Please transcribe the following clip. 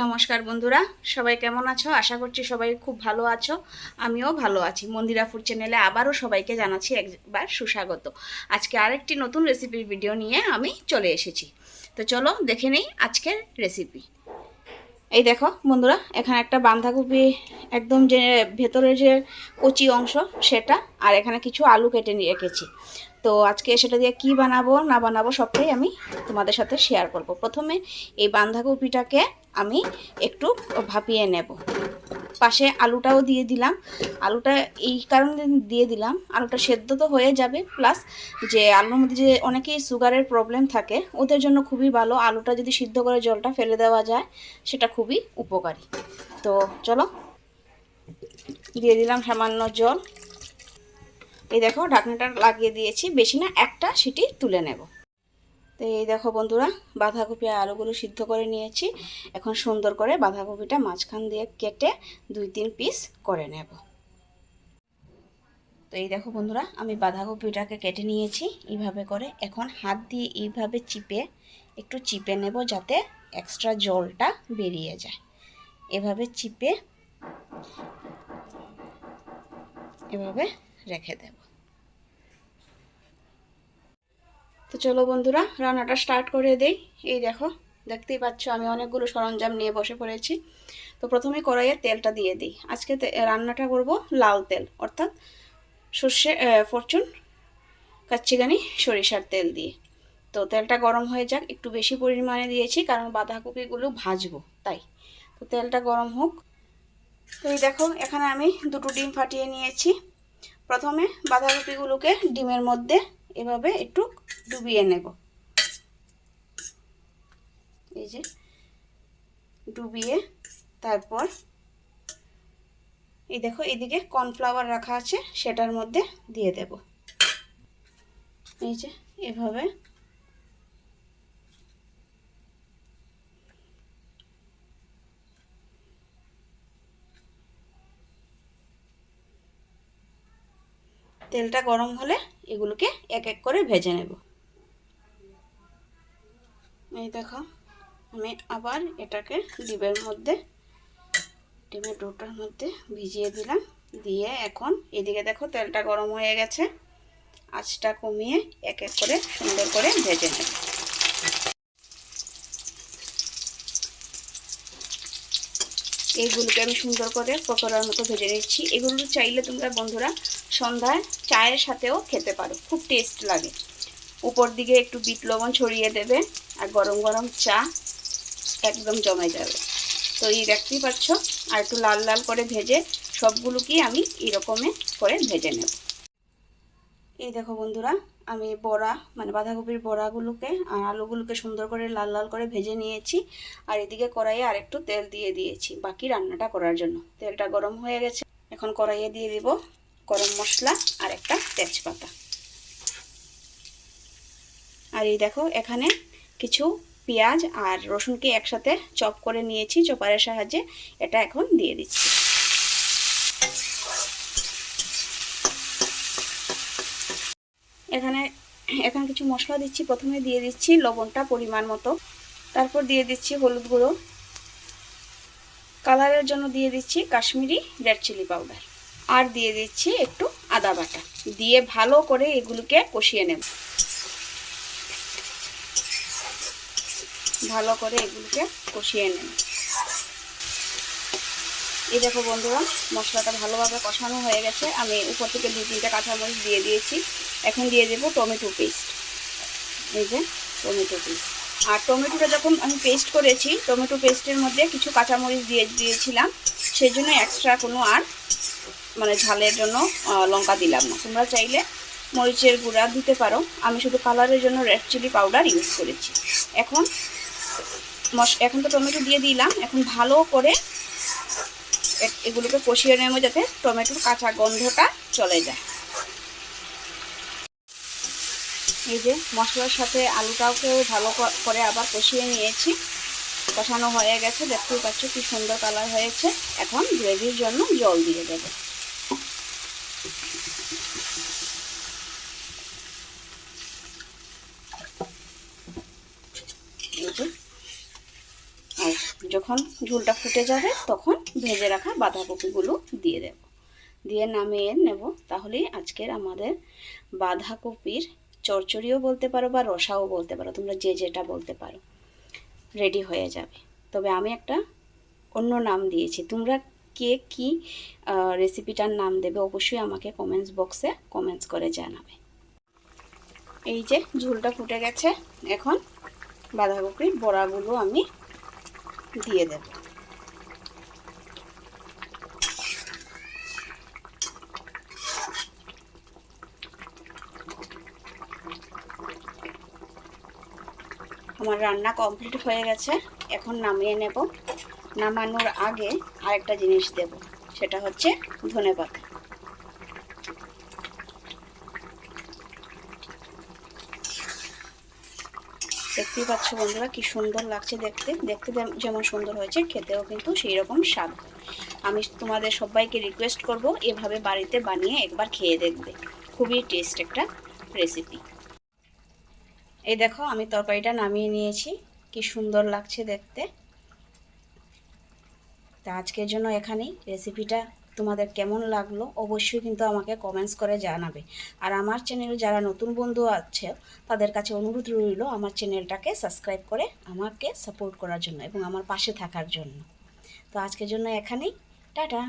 নমস্কার বন্ধুরা, সবাই কেমন আছো? আশা করছি সবাই খুব ভালো আছো। আমিও ভালো আছি। মন্দিরা ফুড চ্যানেলে আবারও সবাইকে জানাচ্ছি একবার সুস্বাগত। আজকে আরেকটি নতুন রেসিপির ভিডিও নিয়ে আমি চলে এসেছি। তো চলো দেখে নিই আজকের রেসিপি। এই দেখো বন্ধুরা, এখানে একটা বাঁধাকপি একদম যে ভেতরের যে কচি অংশ, সেটা, আর এখানে কিছু আলু কেটে নিয়ে রেখেছি। তো আজকে সেটা দিয়ে কি বানাবো, না বানাবো সবটাই আমি তোমাদের সাথে শেয়ার করব। প্রথমে এই বাঁধাকপিটাকে আমি একটু ভাপিয়ে নেব। পাশে আলুটাও দিয়ে দিলাম। আলুটা এই কারণে দিয়ে দিলাম। আলুটা সেদ্ধ তো হয়ে যাবে। প্লাস যে আলুর মধ্যে যে অনেকেই সুগারের প্রবলেম থাকে, ওদের জন্য খুবই ভালো। আলুটা যদি সিদ্ধ করে জলটা ফেলে দেওয়া যায়, সেটা খুবই উপকারী। তো চলো, দিয়ে দিলাম সামান্য জল। এই দেখো ঢাকনাটা লাগিয়ে দিয়েছি, বেশি না, একটা সিটি তুলে নেব। তো এই দেখো বন্ধুরা, বাঁধাকপি আর আলুগুলো সিদ্ধ করে নিয়েছি। এখন সুন্দর করে বাঁধাকপিটা মাঝখান দিয়ে কেটে দুই তিন পিস করে নেব। তো এই দেখো বন্ধুরা, আমি বাঁধাকপিটাকে কেটে নিয়েছি এইভাবে করে। এখন হাত দিয়ে এইভাবে চিপে, একটু চিপে নেব যাতে এক্সট্রা জলটা বেরিয়ে যায়। এভাবে চিপে, এভাবে রেখে দেব। তো চলো বন্ধুরা, রান্নাটা স্টার্ট করে দেই। এই দেখো, দেখতেই পাচ্ছ আমি অনেকগুলো সরঞ্জাম নিয়ে বসে পড়েছি। তো প্রথমে কড়াইয়ে তেলটা দিয়ে দিই। আজকে রান্নাটা করব লাল তেল, অর্থাৎ সর্ষে ফরচুন কাচ্চিগানি সরিষার তেল দিয়ে। তো তেলটা গরম হয়ে যাক, একটু বেশি পরিমাণে দিয়েছি, কারণ বাঁধাকপিগুলো ভাজবো, তাই। তো তেলটা গরম হোক। তো এই দেখো, এখানে আমি দুটো ডিম ফাটিয়ে নিয়েছি। প্রথমে বাঁধাকপিগুলোকে ডিমের মধ্যে এভাবে একটু ডুবিয়ে নেব। এই যে, ডুবিয়ে তারপর এই দেখো, এদিকে কর্নফ্লাওয়ার রাখা আছে, সেটার মধ্যে দিয়ে দেব। এই যে, এভাবে। তেলটা গরম হলে এগুলোকে এক এক করে ভেজে নেব। দেখো, আমি আবার এটাকে ডিমের মধ্যে, ডিমের ডোটার মধ্যে ভিজিয়ে দিলাম। দিয়ে এখন এদিকে দেখো তেলটা গরম হয়ে গেছে। আঁচটা কমিয়ে এক এক করে সুন্দর করে ভেজে নেব। এইগুলোকে আমি সুন্দর করে পকোড়ার মতো ভেজে নিচ্ছি। এগুলো চাইলে তোমরা বন্ধুরা সন্ধ্যায় চায়ের সাথেও খেতে পারো। খুব টেস্ট লাগে। উপর দিকে একটু বিট লবণ ছড়িয়ে দেবে। আর গরম গরম চা একদম জমে যাবে। তো এই দেখতেই পাচ্ছ, আর একটু লাল লাল করে ভেজে সবগুলোকেই আমি এরকমে করে ভেজে নেব। এই দেখো বন্ধুরা, আমি বড়া মানে বাঁধাকপির বড়াগুলোকে আর আলুগুলোকে সুন্দর করে লাল লাল করে ভেজে নিয়েছি। আর এদিকে কড়াইয়ে আরেকটু তেল দিয়ে দিয়েছি, বাকি রান্নাটা করার জন্য। তেলটা গরম হয়ে গেছে, এখন কড়াইয়ে দিয়ে দিব গরম মশলা আর একটা তেজপাতা। আর এই দেখো, এখানে কিছু পেঁয়াজ আর রসুনকে একসাথে চপ করে নিয়েছি, চপারের সাহায্যে। এটা এখন দিয়ে দিচ্ছি। এখানে, এখন কিছু মশলা দিচ্ছি। প্রথমে দিয়ে দিচ্ছি লবণটা পরিমাণ মতো। তারপর দিয়ে দিচ্ছি হলুদ গুঁড়ো। কালারের জন্য দিয়ে দিচ্ছি কাশ্মীরি রেড চিলি পাউডার। আর দিয়ে দিচ্ছি একটু আদা বাটা। দিয়ে ভালো করে এগুলোকে কষিয়ে নেব। ভালো করে এগুলোকে কষিয়ে নেব। এই দেখো বন্ধুরা, মশলাটা ভালোভাবে কষানো হয়ে গেছে। আমি উপর থেকে দু তিনটা কাঁচামরিচ দিয়ে দিয়েছি। এখন দিয়ে দেবো টমেটো পেস্ট। এই যে টমেটো পেস্ট। আর টমেটোটা যখন আমি পেস্ট করেছি, টমেটো পেস্টের মধ্যে কিছু কাঁচামরিচ দিয়ে দিয়েছিলাম। সেই জন্য এক্সট্রা কোনো আর মানে ঝালের জন্য লঙ্কা দিলাম না। তোমরা চাইলে মরিচের গুঁড়া দিতে পারো। আমি শুধু কালারের জন্য রেড চিলি পাউডার ইউজ করেছি। এখন এখন তো টমেটো দিয়ে দিলাম। এখন ভালো করে এগুলোকে কষিয়ে নেব যাতে টমেটোর কাঁচা গন্ধটা চলে যায়। এই যে মশলার সাথে আলুটাকেও ভালো করে আবার কষিয়ে নিয়েছি। কষানো হয়ে গেছে, দেখতেই পাচ্ছ কি সুন্দর কালার হয়েছে। এখন গ্রেভির জন্য জল দিয়ে দেবো। আর যখন যখন ঝুলটা ফুটে যাবে, তখন ভেজে রাখা বাঁধাকপিগুলো দিয়ে দেব। দিয়ে নামিয়ে নেব। তাহলেই আজকের আমাদের বাঁধাকপির চরচড়িও বলতে পারো বা রসাও বলতে পারো, তোমরা যে যেটা বলতে পারো রেডি হয়ে যাবে। তবে আমি একটা অন্য নাম দিয়েছি। তোমরা কে কি রেসিপিটার নাম দেবে অবশ্যই আমাকে কমেন্টস বক্সে কমেন্টস করে জানাবে। এই যে ঝোলটা ফুটে গেছে, এখন বাঁধাকপির বড়াগুলো আমি দিয়ে দেব। আমার রান্না কমপ্লিট হয়ে গেছে, এখন নামিয়ে নেব। নামানোর আগে আরেকটা জিনিস দেব, সেটা হচ্ছে ধনে পাতা দেখতেই পাচ্ছ বন্ধুরা, কি সুন্দর লাগছে দেখতে। দেখতে যেমন সুন্দর হয়েছে, খেতেও কিন্তু সেই রকম স্বাদ। আমি তোমাদের সবাইকে রিকোয়েস্ট করব, এভাবে বাড়িতে বানিয়ে একবার খেয়ে দেখবে। খুবই টেস্ট একটা রেসিপি এই দেখো, আমি তরকারিটা নামিয়ে নিয়েছি। কি সুন্দর লাগছে দেখতে। তা আজকের জন্য এখানেই। রেসিপিটা তোমাদের কেমন লাগল অবশ্যই কিন্তু আমাকে কমেন্টস করে জানাবে। আর আমার চ্যানেলে যারা নতুন বন্ধু আছে, তাদের কাছে অনুরোধ রইল আমার চ্যানেলটাকে সাবস্ক্রাইব করে আমাকে সাপোর্ট করার জন্য এবং আমার পাশে থাকার জন্য। তো আজকের জন্য এখানেই। টাটা।